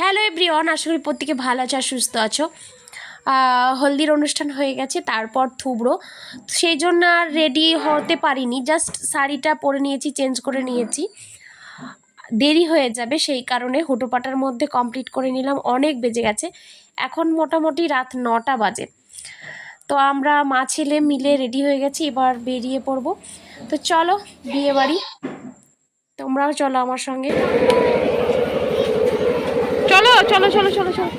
Hello everyone আশা করি প্রত্যেকে ভালো আছো আর সুস্থ আছো। হলদির অনুষ্ঠান হয়ে গেছে, তারপর থুবড়ো সেই জন্য আর রেডি হতে পারিনি জাস্ট শাড়িটা পরে নিয়েছি চেঞ্জ করে নিয়েছি। দেরি হয়ে যাবে, সেই কারণে হুটোপাটার মধ্যে কমপ্লিট করে নিলাম, অনেক বেজে গেছে। এখন মোটামুটি রাত নটা বাজে। তো আমরা মা ছেলে মিলে রেডি হয়ে গেছি, এবার বেরিয়ে পড়ব। তো চলো, বিয়ে বাড়ি। তোমরাও চলো আমার সঙ্গে। চলো চলো চলো চলো চলো।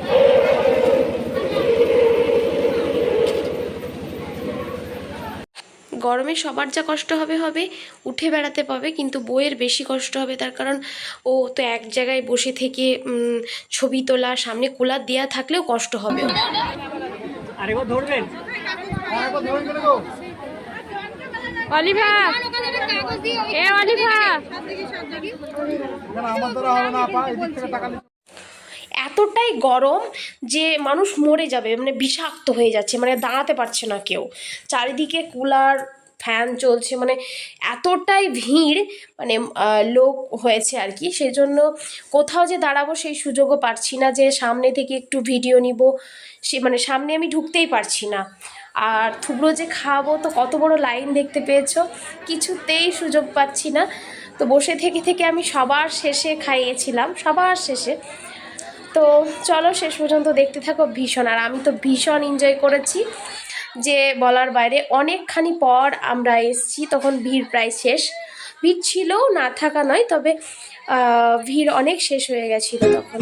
গরমে সবার যা কষ্ট হবে হবে। উঠে বেড়াতে পাবে কিন্তু বইয়ের বেশি কষ্ট হবে তার কারণ ও তো এক জায়গায় বসে থেকে ছবি তোলা সামনে কুলার দেওয়া থাকলেও কষ্ট হবে অলিভা! এ অলিভা! এতটাই গরম যে মানুষ মরে যাবে মানে বিষাক্ত হয়ে যাচ্ছে মানে দাঁড়াতে পারছে না কেউ। চারিদিকে কুলার, ফ্যান চলছে মানে এতটাই ভিড় মানে লোক হয়েছে আর কি। সেই জন্য কোথাও যে দাঁড়াবো সেই সুযোগও পারছি না যে সামনে থেকে একটু ভিডিও নিব, সে মানে সামনে আমি ঢুকতেই পারছি না। আর থুবড়ো যে খাব তো কত বড় লাইন দেখতে পেয়েছ, কিছুতেই সুযোগ পাচ্ছি না। তো বসে থেকে থেকে আমি সবার শেষে খাইয়েছিলাম, সবার শেষে। তো চলো শেষ পর্যন্ত দেখতে থাকো ভীষণ। আর আমি তো ভীষণ এনজয় করেছি যে বলার বাইরে অনেকখানি পর আমরা এসেছি, তখন ভিড় প্রায় শেষ। ভিড় ছিল, না থাকা নয়, তবে ভিড় অনেক শেষ হয়ে গেছিল তখন।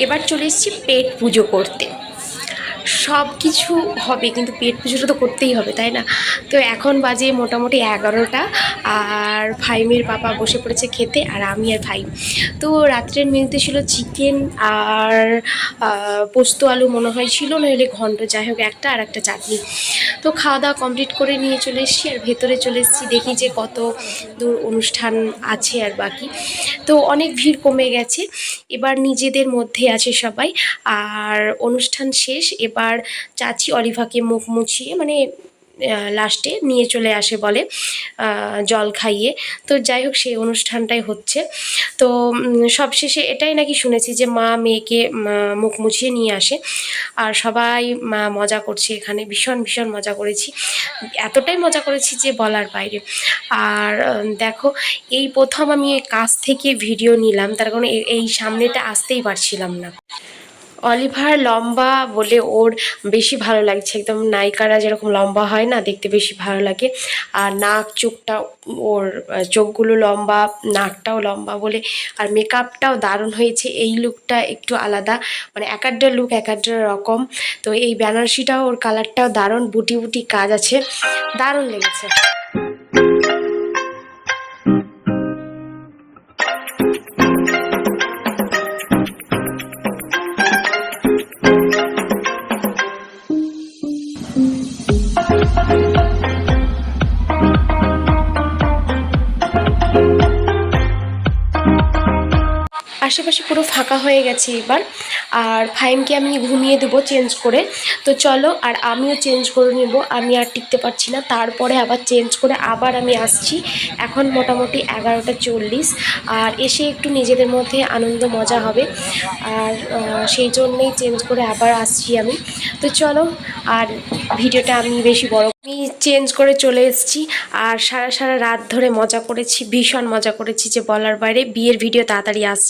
এবার চলে এসেছি পেট পুজো করতে। সব কিছু হবে, কিন্তু পেট পুজোটা তো করতেই হবে, তাই না? তো এখন বাজে মোটামুটি এগারোটা, আর ফাইমের পাপা বসে পড়েছে খেতে, আর আমি আর ফাইম তো রাত্রের মেনুতে ছিল চিকেন আর পোস্ত আলু মনে হয় ছিল নইলে ঘন্ট, যাই হোক একটা আর একটা চাটনি। তো খাওয়া দাওয়া কমপ্লিট করে নিয়ে চলে এসেছি, আর ভেতরে চলে এসেছি, দেখি যে কত দূর অনুষ্ঠান আছে আর বাকি। তো অনেক ভিড় কমে গেছে, এবার নিজেদের মধ্যে আছে সবাই, আর অনুষ্ঠান শেষ, এবার চাচি অলিভাকে মুখ মুছিয়ে মানে লাস্টে নিয়ে চলে আসে বলে জল খাইয়ে। তো যাই হোক, সেই অনুষ্ঠানটাই হচ্ছে। তো সবশেষে এটাই নাকি শুনেছি যে মা মেয়েকে মুখ মুছিয়ে নিয়ে আসে। আর সবাই, মা মজা করছে এখানে, ভীষণ ভীষণ মজা করেছি। এতটাই মজা করেছি যে বলার বাইরে। আর দেখো, এই প্রথম আমি কাছ থেকে ভিডিও নিলাম, তার কারণ এই সামনেটা আসতেই পারছিলাম না। অলিভার লম্বা বলে ওর বেশি ভালো লাগছে। একদম নায়িকারা যেরকম লম্বা হয় না, দেখতে বেশি ভালো লাগে। আর নাক চোখটা ওর চোখগুলো লম্বা, নাকটাও লম্বা বলে। আর মেকআপটাও দারুণ হয়েছে। এই লুকটা একটু আলাদা। মানে এক একটা লুক, এক একটা রকম। তো এই বেনারসিটাও, ওর কালারটাও দারুণ। বুটি বুটি কাজ আছে। দারুণ লেগেছে। আশেপাশে পুরো ফাঁকা হয়ে গেছে এবার। আর ফাইমকে আমি ঘুমিয়ে দেবো চেঞ্জ করে। তো চলো, আর আমিও চেঞ্জ করে নেব। আমি আর টিকতে পারছি না। তারপরে আবার চেঞ্জ করে আবার আমি আসছি। এখন মোটামুটি এগারোটা চল্লিশ। আর এসে একটু নিজেদের মধ্যে আনন্দ, মজা হবে। আর সেই জন্যেই চেঞ্জ করে আবার আসছি আমি। তো চলো, আর ভিডিওটা আমি বেশি বড় আমি চেঞ্জ করে চলে এসেছি। আর সারা সারা রাত ধরে মজা করেছি, ভীষণ মজা করেছি যে বলার বাইরে। বিয়ের ভিডিও তাড়াতাড়ি আসছে।